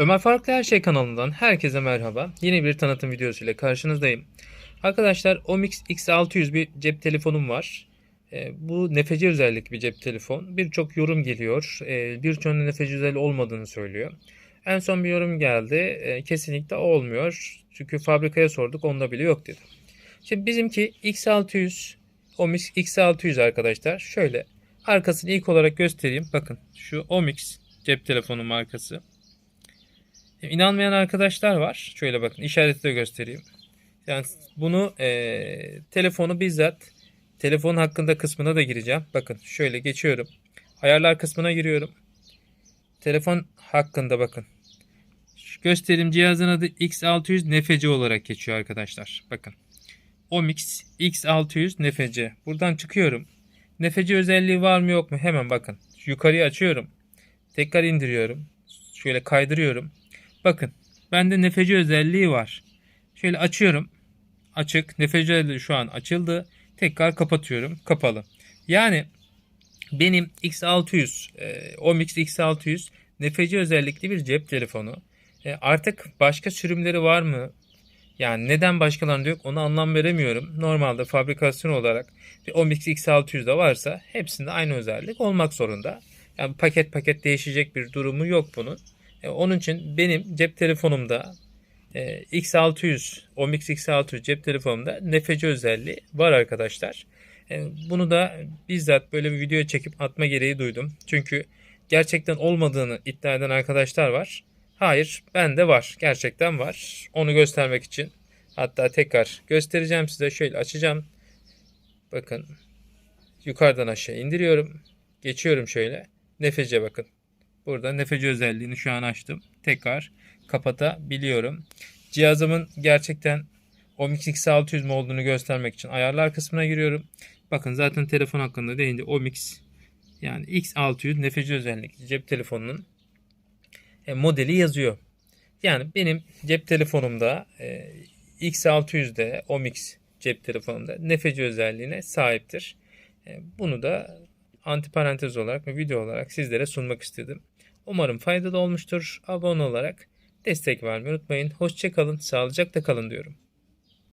Ömer Farklı Her Şey kanalından herkese merhaba. Yeni bir tanıtım videosu ile karşınızdayım. Arkadaşlar Omix X600 bir cep telefonum var. E, bu nefeci özellik bir cep telefon. Birçok yorum geliyor. E, Birçoğunun nefeci özelliği olmadığını söylüyor. En son bir yorum geldi. E, kesinlikle olmuyor. Çünkü fabrikaya sorduk onda bile yok dedi. Şimdi bizimki X600 Omix X600 arkadaşlar. Şöyle arkasını ilk olarak göstereyim. Bakın şu Omix cep telefonu markası. İnanmayan arkadaşlar var. Şöyle bakın işareti de göstereyim. Yani bunu e, telefonu bizzat telefon hakkında kısmına da gireceğim. Bakın şöyle geçiyorum. Ayarlar kısmına giriyorum. Telefon hakkında bakın. Şu göstereyim cihazın adı X600 Nefeci olarak geçiyor arkadaşlar. Bakın. Omix X600 Nefeci. Buradan çıkıyorum. Nefeci özelliği var mı yok mu? Hemen bakın. Yukarıya açıyorum. Tekrar indiriyorum. Şöyle kaydırıyorum. Bakın bende nefeci özelliği var. Şöyle açıyorum. Açık. Nefeci özelliği şu an açıldı. Tekrar kapatıyorum. Kapalı. Yani benim X600, e, Omix X600 nefeci özellikli bir cep telefonu. E, artık başka sürümleri var mı? Yani neden başkalarında yok onu anlam veremiyorum. Normalde fabrikasyon olarak bir Omix X600'de varsa hepsinde aynı özellik olmak zorunda. Yani paket paket değişecek bir durumu yok bunun. E, onun için benim cep telefonumda e, X600, Omix X600 cep telefonumda nefeci özelliği var arkadaşlar. E, bunu da bizzat böyle bir video çekip atma gereği duydum. Çünkü gerçekten olmadığını iddia eden arkadaşlar var. Hayır, bende var. Gerçekten var. Onu göstermek için hatta tekrar göstereceğim size. Şöyle açacağım. Bakın. Yukarıdan aşağı indiriyorum. Geçiyorum şöyle. Nefece bakın. Burada nefeci özelliğini şu an açtım. Tekrar kapatabiliyorum. Cihazımın gerçekten Omix X600 mu olduğunu göstermek için ayarlar kısmına giriyorum. Bakın zaten telefon hakkında deyince Omix yani X600 nefeci özellikli cep telefonunun e, modeli yazıyor. Yani benim cep telefonumda e, X600'de Omix cep telefonumda nefeci özelliğine sahiptir. E, bunu da antiparantez olarak ve video olarak sizlere sunmak istedim. Umarım faydalı olmuştur. Abone olarak destek vermeyi unutmayın. Hoşçakalın, sağlıcakla kalın diyorum.